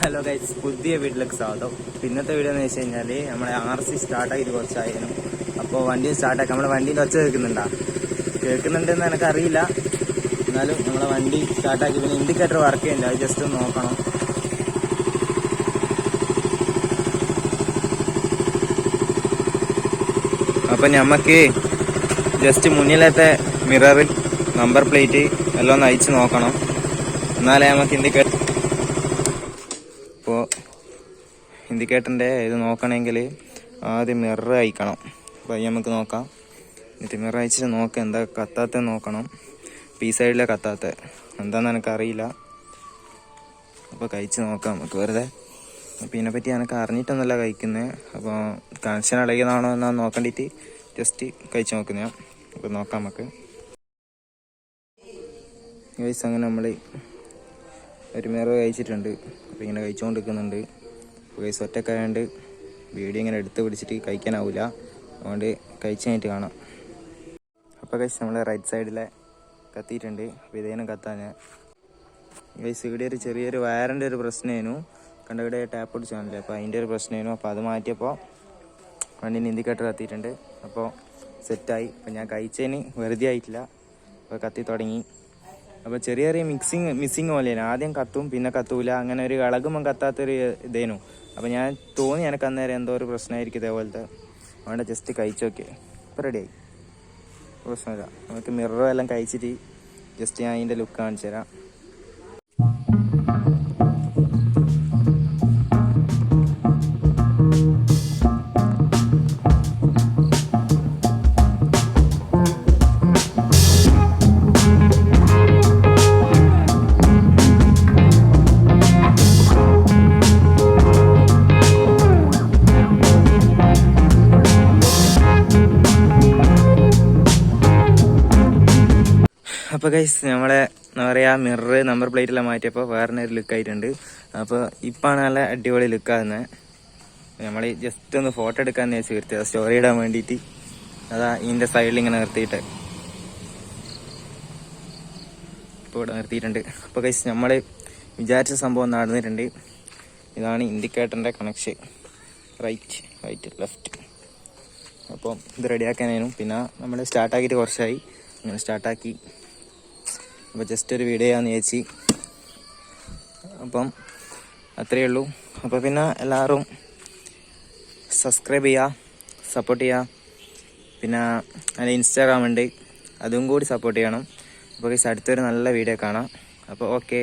Hello guys പുതിയ വീട്ടിലേക്ക് സ്വാഗതം. ഇന്നത്തെ വീഡിയോ എന്ന് വെച്ച് കഴിഞ്ഞാൽ നമ്മളെ ആർ സി സ്റ്റാർട്ടാക്കിയിട്ട് കുറച്ചായിരുന്നു. അപ്പോൾ വണ്ടി സ്റ്റാർട്ടാക്കി നമ്മുടെ വണ്ടീന്റെ ഒച്ച കേൾക്കുന്നുണ്ടാ? കേൾക്കുന്നുണ്ടെന്ന് എനിക്കറിയില്ല. എന്നാലും നമ്മളെ വണ്ടി സ്റ്റാർട്ടാക്കി പിന്നെ ഇൻഡിക്കേറ്റർ വർക്ക് ചെയ്യുന്നുണ്ട്. അത് ജസ്റ്റ് ഒന്ന് നോക്കണം. അപ്പം നമുക്ക് ജസ്റ്റ് മുന്നിലത്തെ മിററിൽ നമ്പർ പ്ലേറ്റ് എല്ലാം ഒന്ന് അയച്ച് നോക്കണം. എന്നാലേ നമുക്ക് ഇൻഡിക്കേറ്റർ ഇപ്പോൾ ഇൻഡിക്കേറ്ററിന്റെ ഇത് നോക്കണമെങ്കിൽ ആദ്യം മിറർ അയക്കണം. അപ്പോൾ നമുക്ക് നോക്കാം. എന്നിട്ട് മിറർ അയച്ചിട്ട് നോക്കാം എന്താ കത്താത്ത നോക്കണം. പി സൈഡിലെ കത്താത്ത. എന്താണെന്ന് എനിക്കറിയില്ല. അപ്പോൾ കഴിച്ച് നോക്കാം നമുക്ക് വെറുതെ. അപ്പോൾ ഇതിനെപ്പറ്റി എനിക്ക് അറിഞ്ഞിട്ടൊന്നുമല്ല കഴിക്കുന്നത് അപ്പോൾ കണക്ഷൻ അടയ്ക്കുന്നതാണോ എന്നാ നോക്കണ്ടിട്ട് ജസ്റ്റ് കഴിച്ച് നോക്കുന്ന. അപ്പോൾ നോക്കാം നമുക്ക്. ഗൈസ് അങ്ങനെ നമ്മൾ ഒരു മിറർ കഴിച്ചിട്ടുണ്ട് അപ്പോൾ ഇങ്ങനെ കഴിച്ചുകൊണ്ടിരിക്കുന്നുണ്ട് ഗൈസ് ഒറ്റക്കായതുകൊണ്ട് വീഡിയോ ഇങ്ങനെ എടുത്ത് പിടിച്ചിട്ട് കഴിക്കാനാവില്ല അതുകൊണ്ട് കഴിച്ച് കഴിഞ്ഞിട്ട് കാണാം അപ്പോൾ ഗൈസ് നമ്മൾ റൈറ്റ് സൈഡിലെ കത്തിയിട്ടുണ്ട്. അപ്പോൾ ഇതേനും കത്താൻ. ഗൈസ് ഇവിടെ ഒരു ചെറിയൊരു വയറിന്റെ ഒരു പ്രശ്നമായിരുന്നു കണ്ട ഇവിടെ ടാപ്പ് പിടിച്ചാണല്ലേ അപ്പോൾ അതിന്റെ ഒരു പ്രശ്നമായിരുന്നു അപ്പോൾ അത് മാറ്റിയപ്പോൾ വണ്ടി ഇൻഡിക്കേറ്റർ കത്തിയിട്ടുണ്ട്. അപ്പോൾ സെറ്റായി അപ്പോൾ ഞാൻ കഴിച്ചതിന് വെറുതെ ആയിട്ടില്ല. അപ്പോൾ കത്തി തുടങ്ങി. അപ്പോൾ ചെറിയ ചെറിയ മിക്സിങ് മിസ്സിങ് പോലെയാണ്. ആദ്യം കത്തും പിന്നെ കത്തൂല. അങ്ങനെ ഒരു ഇളകുമ്പം കത്താത്തൊരു ഇതേനു. അപ്പോൾ ഞാൻ തോന്നി എനിക്ക് അന്നേരം എന്തോ ഒരു പ്രശ്നമായിരിക്കും ഇതേപോലത്തെ. അതുകൊണ്ട് ജസ്റ്റ് കഴിച്ചു നോക്കിയേ ഇപ്പോൾ റെഡിയായി പ്രശ്നമില്ല. നമുക്ക് മിററും എല്ലാം കഴിച്ചിട്ട് ജസ്റ്റ് ഞാൻ അതിന്റെ ലുക്ക് കാണിച്ചു തരാം. അപ്പോൾ ഗൈസ് നമ്മളെ എന്താ പറയുക മിറർ നമ്പർ പ്ലേറ്റ് എല്ലാം മാറ്റിയപ്പോൾ വേറെ ഒരു ലുക്ക് ആയിട്ടുണ്ട്. അപ്പോൾ ഇപ്പാണ് നല്ല അടിപൊളി ലുക്ക് ആകുന്നത് നമ്മൾ ജസ്റ്റ് ഒന്ന് ഫോട്ടോ എടുക്കാൻ വെച്ച് വരുത്തിയത് സ്റ്റോറി ഇടാൻ വേണ്ടിയിട്ട് അതാ ഇതിന്റെ സൈഡിൽ ഇങ്ങനെ നിർത്തിയിട്ട്. ഇപ്പോൾ ഇവിടെ നിർത്തിയിട്ടുണ്ട്. അപ്പോൾ ഗൈസ് നമ്മൾ വിചാരിച്ച സംഭവം നടന്നിട്ടുണ്ട്. ഇതാണ് ഇൻഡിക്കേറ്ററിന്റെ കണക്ഷൻ റൈറ്റ് റൈറ്റ് ലെഫ്റ്റ് അപ്പം ഇത് റെഡിയാക്കാനും പിന്നെ നമ്മൾ സ്റ്റാർട്ടാക്കിയിട്ട് കുറച്ചായി. അങ്ങനെ സ്റ്റാർട്ടാക്കി അപ്പോൾ ജസ്റ്റ് ഒരു വീഡിയോ ആണെന്ന് ചേച്ചി. അപ്പം അത്രയേ ഉള്ളൂ. അപ്പോൾ പിന്നെ എല്ലാവരും സബ്സ്ക്രൈബ് ചെയ്യുക സപ്പോർട്ട് ചെയ്യുക. പിന്നെ അതിന്റെ ഇൻസ്റ്റാഗ്രാം ഉണ്ട്. അതും കൂടി സപ്പോർട്ട് ചെയ്യണം. അപ്പോൾ ഗൈസ് അടുത്തൊരു നല്ല വീഡിയോ കാണാം. അപ്പോൾ ഓക്കെ